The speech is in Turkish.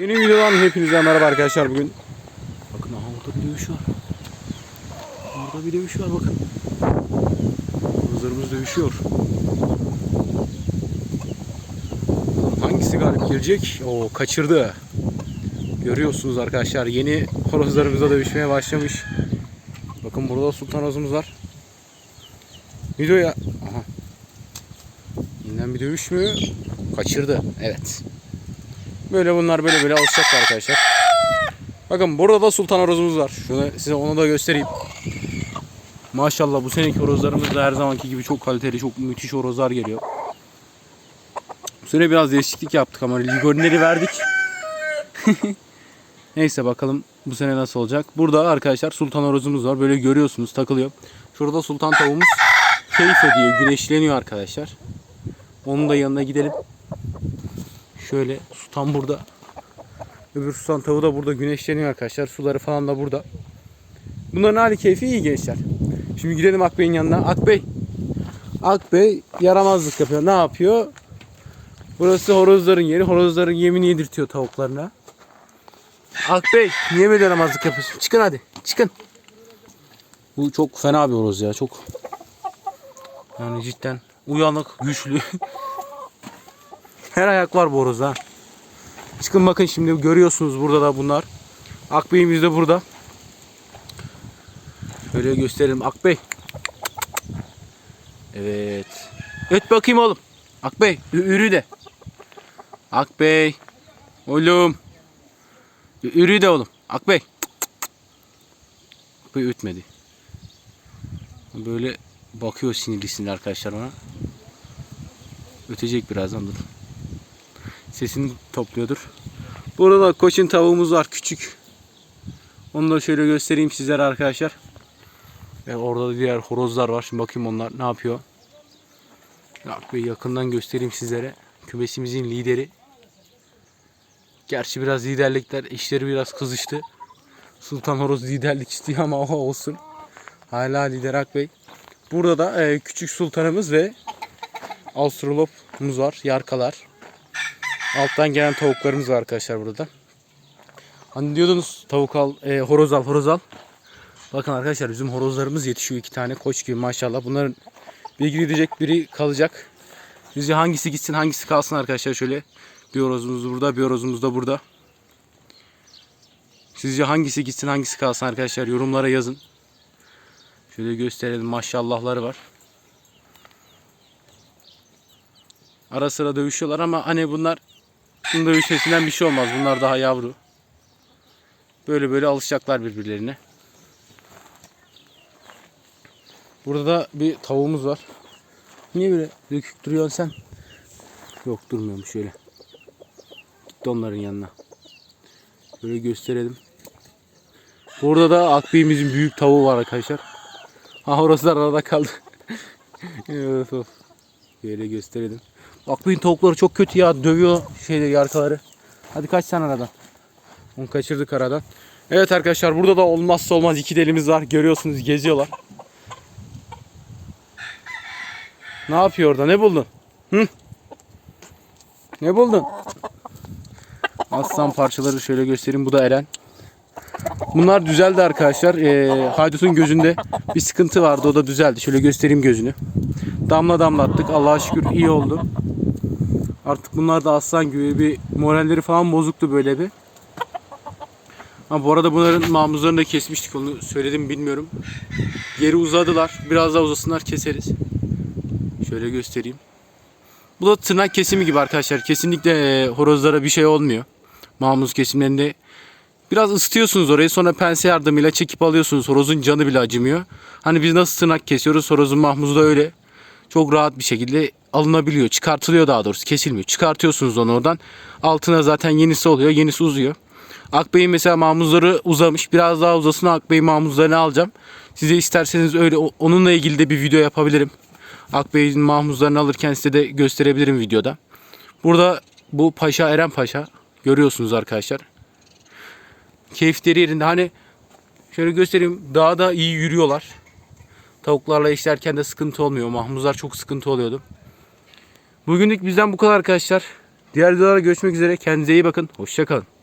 Yeni videodan hepinize merhaba arkadaşlar bugün. Bakın aha orada bir dövüş var. Orada bir dövüş var bakın. Hızlarımız dövüşüyor. Hangisi galip gelecek? O kaçırdı. Görüyorsunuz arkadaşlar yeni horozlarımızla dövüşmeye başlamış. Bakın burada sultan horozumuz var. Videoya... Aha. Yeniden bir dövüş mü? Kaçırdı. Evet. Böyle bunlar böyle böyle alışacaklar arkadaşlar. Bakın burada da sultan horozumuz var. Şunu size onu da göstereyim. Maşallah bu seneki horozlarımız da her zamanki gibi çok kaliteli, çok müthiş horozlar geliyor. Bu sene biraz değişiklik yaptık ama ligonleri verdik. Neyse bakalım bu sene nasıl olacak. Burada arkadaşlar sultan horozumuz var. Böyle görüyorsunuz takılıyor. Şurada sultan tavuğumuz keyif ediyor, güneşleniyor arkadaşlar. Onun da yanına gidelim. Şöyle sultan burada. Öbür sultan tavuğu da burada güneşleniyor arkadaşlar. Suları falan da burada. Bunların hali keyfi iyi gençler. Şimdi gidelim Akbey'in yanına. Akbey. Akbey yaramazlık yapıyor. Ne yapıyor? Burası horozların yeri. Horozların yemini yedirtiyor tavuklarına. Akbey niye böyle yaramazlık yapıyorsun? Çıkın hadi. Çıkın. Bu çok fena bir horoz ya. Çok yani cidden uyanık, güçlü. Her ayak var bu horozda. Çıkın bakın şimdi görüyorsunuz burada da bunlar. Akbey'imiz de burada. Şöyle gösterelim Akbey. Evet. Öt bakayım oğlum. Akbey ürü de. Akbey. Oğlum. Ürü de oğlum. Akbey. Akbey ötmedi. Böyle bakıyor sinirli arkadaşlar ona. Ötecek birazdan dur. Sesini topluyordur. Burada koçun tavuğumuz var küçük. Onu da şöyle göstereyim sizlere arkadaşlar. Ve orada da diğer horozlar var. Şimdi bakayım onlar ne yapıyor. Bak bir yakından göstereyim sizlere. Kümesimizin lideri. Gerçi biraz liderlikler işleri biraz kızıştı. Sultan Horoz liderlik istiyor ama o olsun. Hala lider Akbey. Burada da e, küçük sultanımız ve Australop'umuz var. Yarkalar. Alttan gelen tavuklarımız var arkadaşlar burada. Hani diyordunuz tavuk al, e, horoz al, horoz al. Bakın arkadaşlar bizim horozlarımız yetişiyor iki tane koç gibi maşallah. Bunların biri gidecek biri kalacak. Sizce hangisi gitsin hangisi kalsın arkadaşlar şöyle. Bir horozumuz burada bir horozumuz da burada. Sizce hangisi gitsin hangisi kalsın arkadaşlar yorumlara yazın. Şöyle gösterelim maşallahları var. Ara sıra dövüşüyorlar ama hani bunlar bunun dövüşmesinden bir şey olmaz. Bunlar daha yavru. Böyle böyle alışacaklar birbirlerine. Burada da bir tavuğumuz var. Niye böyle dökük duruyorsun sen? Yok durmuyormuş şöyle. Gitti onların yanına. Şöyle gösterelim. Burada da akbeyimizin büyük tavuğu var arkadaşlar. Ha orası da arada kaldı. evet, of. Şöyle gösterelim. Akbey'in tavukları çok kötü ya. Dövüyor şeyleri arkaları. Hadi kaç sen aradan. Onu kaçırdık aradan. Evet arkadaşlar burada da olmazsa olmaz iki delimiz var. Görüyorsunuz geziyorlar. Ne yapıyor orada? Ne buldun? Hı? Ne buldun? Aslan parçaları şöyle göstereyim. Bu da Eren. Bunlar düzeldi arkadaşlar. Ee, Haydut'un gözünde bir sıkıntı vardı. O da düzeldi. Şöyle göstereyim gözünü. Damla damlattık. Allah'a şükür iyi oldu. Artık bunlar da aslan gibi bir moralleri falan bozuktu böyle bir. Ha bu arada bunların mamuzlarını da kesmiştik. Onu söyledim bilmiyorum. Geri uzadılar. Biraz daha uzasınlar keseriz. Şöyle göstereyim. Bu da tırnak kesimi gibi arkadaşlar. Kesinlikle e, horozlara bir şey olmuyor. Mamuz kesimlerinde biraz ısıtıyorsunuz orayı sonra pense yardımıyla çekip alıyorsunuz. Horozun canı bile acımıyor. Hani biz nasıl tırnak kesiyoruz horozun mahmuzu da öyle. Çok rahat bir şekilde alınabiliyor. Çıkartılıyor daha doğrusu kesilmiyor. Çıkartıyorsunuz onu oradan. Altına zaten yenisi oluyor. Yenisi uzuyor. Akbey'in mesela mamuzları uzamış. Biraz daha uzasın Akbey'in mamuzlarını alacağım. Size isterseniz öyle onunla ilgili de bir video yapabilirim. Akbey'in mahmuzlarını alırken size de gösterebilirim videoda. Burada bu Paşa Eren Paşa görüyorsunuz arkadaşlar. Keyifleri yerinde. Hani şöyle göstereyim. Dağda iyi yürüyorlar. Tavuklarla işlerken de sıkıntı olmuyor. Mahmuzlar çok sıkıntı oluyordu. Bugünlük bizden bu kadar arkadaşlar. Diğer videolara görüşmek üzere. Kendinize iyi bakın. Hoşçakalın.